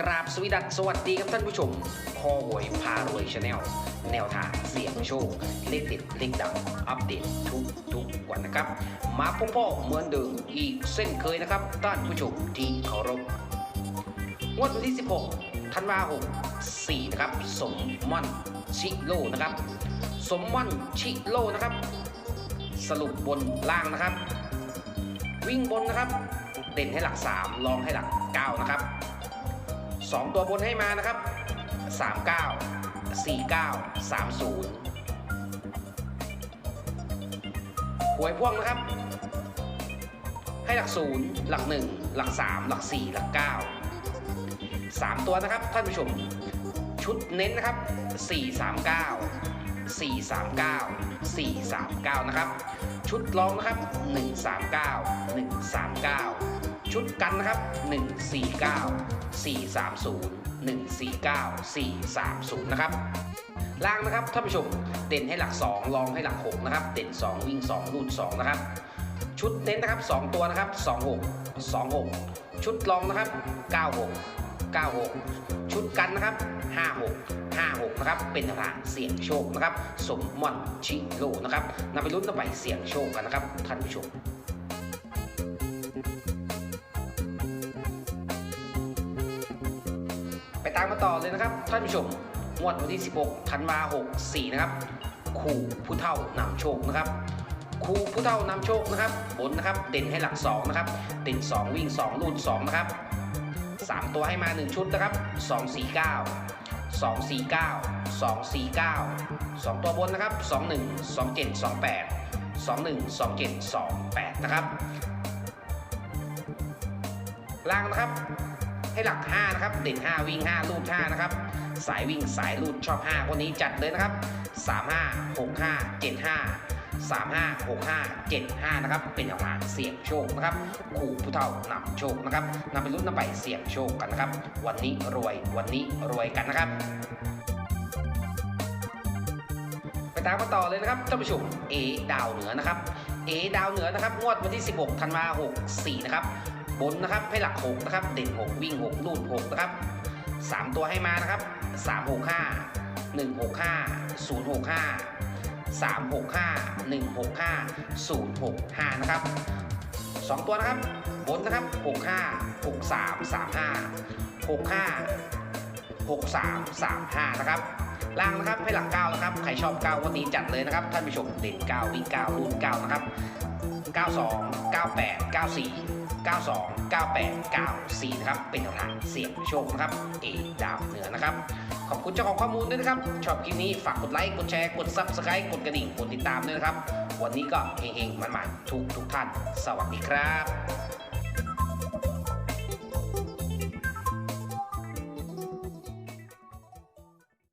กราบสวีดัสสวัสดีครับท่านผู้ชมคอหวยพารวยชาแนลแนวทางเสี่ยงโชค เลขเด็ดเลขดังอัปเดตทุกทุกวันนะครับ มาพบพ่อเหมือนเดิมอีกเส้นเคยนะครับ ท่านผู้ชมที่เคารพงวดวันที่ 16ธันวาคม4นะครับ สมม่อนชิโลนะครับ สมม่อนชิโลนะครับ สรุปบนล่างนะครับ วิ่งบนนะครับ เด่นให้หลัก3ลองให้หลัก 9 นะครับ 2 ตัวบนให้มานะครับ 39 49 30หวยพ่วงนะครับ ให้หลัก0หลัก 1 หลัก 3 หลัก 4 หลัก 9 3 ตัวนะครับท่านผู้ชม ชุดเน้นนะครับ 439 439 439 นะครับ ชุดรองนะครับ 139 139 ชุดกันนะครับ 149 430 149 430 นะครับล่างนะครับท่านผู้ชมเด่นให้หลัก 2 รองให้หลัก 6 นะครับ เด่น 2 วิ่ง 2 รูด 2 นะครับ ชุดเน้นนะครับ 2 ตัวนะครับ 26 26 ชุดรองนะครับ 96 96 ชุดกันนะครับ 56 56 นะครับ เป็นทางเสี่ยงโชคนะครับ สมมอนชิโลนะครับนำไปลุ้นนำไปเสี่ยงโชคกันนะครับท่านผู้ชม ตามมาต่อเลยนะครับท่านผู้ชมงวดวันที่ 16ธันวา64 นะครับคู่ผู้เท่านำโชคนะครับคู่ผู้เท่านำโชคนะครับบนนะครับเด่นให้หลัก2นะครับเด่น 2 วิ่ง2รูด2นะครับ3 ตัวให้มา 1 ชุดนะครับ 249 249 249 2 ตัวบนนะครับ 21 27 28 21 27 28 นะครับ ล่างนะครับ ให้หลัก5นะครับเด่น5 วิ่ง5ลูด5นะครับสายวิ่งสายลูดชอบ 5 คนนี้จัดเลยนะครับ 35 65 75 35 65 75 นะครับ เป็นแนวทางเสี่ยงโชคนะครับขู่ผู้เฒ่านำโชคนะครับนำไปลุ้นนำไปเสี่ยงโชคกันนะครับ วันนี้รวยวันนี้รวยกันนะครับไปตามกันต่อเลยนะครับท่านผู้ชมเอดาวเหนือนะครับเอดาวเหนือนะครับงวดวันที่ 16 ธันวา64 นะครับ บนนะครับให้หลัก6นะครับเด่น6วิ่ง6ลูด6นะครับ3ตัวให้มานะครับ365 165 065 365 165 065นะครับ2ตัวนะครับบนนะครับ65 63 35 65 6335นะครับ ล่างนะครับให้หลังก9นะครับใครชอบ9วันนี้จัดเลยนะครับท่านผู้ชมเด่น9วิ่ง9รุ่น9นะครับ92 98 94 92 98 94นะครับ เป็นแนวทางเสี่ยงโชคนะครับ เอดาวเหนือนะครับ ขอบคุณเจ้าของข้อมูลด้วยนะครับ ชอบคลิปนี้ฝากกดไลค์ กดแชร์ กด Subscribe กดกระดิ่ง กดติดตามด้วยนะครับ วันนี้ก็เฮงๆ มันๆ ทุกทุกท่าน สวัสดีครับ